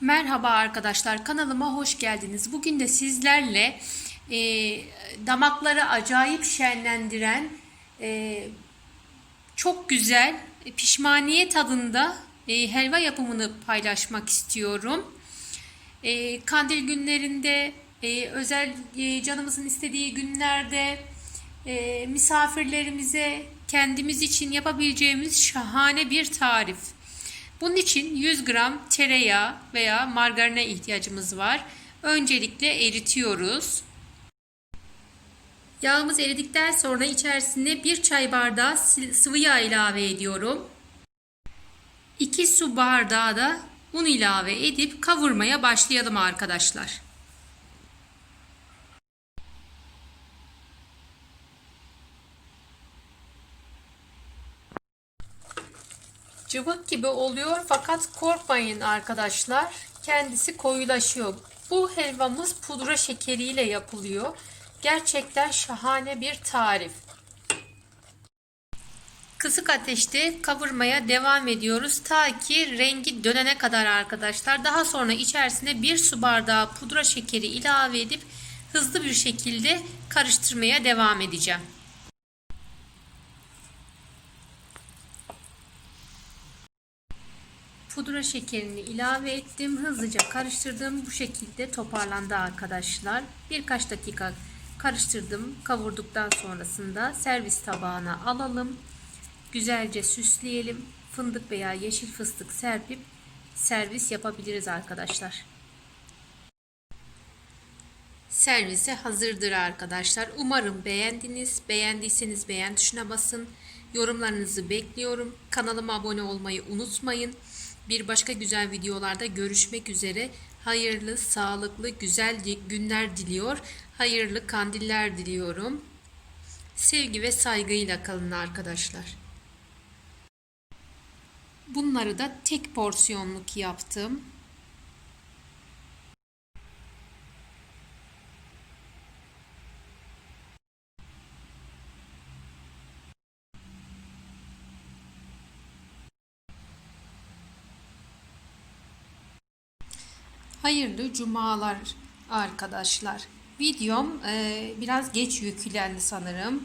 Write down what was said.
Merhaba arkadaşlar kanalıma hoş geldiniz. Bugün de sizlerle e, damakları acayip şenlendiren e, çok güzel pişmaniye tadında e, helva yapımını paylaşmak istiyorum. E, kandil günlerinde e, özel e, canımızın istediği günlerde e, misafirlerimize kendimiz için yapabileceğimiz şahane bir tarif. Bunun için 100 gram tereyağı veya margarine ihtiyacımız var. Öncelikle eritiyoruz. Yağımız eridikten sonra içerisine 1 çay bardağı sıvı yağ ilave ediyorum. 2 su bardağı da un ilave edip kavurmaya başlayalım arkadaşlar. Cıvık gibi oluyor fakat korkmayın arkadaşlar. Kendisi koyulaşıyor. Bu helvamız pudra şekeriyle yapılıyor. Gerçekten şahane bir tarif. Kısık ateşte kavurmaya devam ediyoruz ta ki rengi dönene kadar arkadaşlar. Daha sonra içerisine bir su bardağı pudra şekeri ilave edip hızlı bir şekilde karıştırmaya devam edeceğim. Pudra şekerini ilave ettim. Hızlıca karıştırdım. Bu şekilde toparlandı arkadaşlar. Birkaç dakika karıştırdım. Kavurduktan sonrasında servis tabağına alalım. Güzelce süsleyelim. Fındık veya yeşil fıstık serpip servis yapabiliriz arkadaşlar. Servise hazırdır arkadaşlar. Umarım beğendiniz. Beğendiyseniz beğen tuşuna basın. Yorumlarınızı bekliyorum. Kanalıma abone olmayı unutmayın. Bir başka güzel videolarda görüşmek üzere. Hayırlı, sağlıklı, güzel günler diliyor. Hayırlı kandiller diliyorum. Sevgi ve saygıyla kalın arkadaşlar. Bunları da tek porsiyonluk yaptım. Hayırlı cumalar arkadaşlar. Videom e, biraz geç yüklendi sanırım.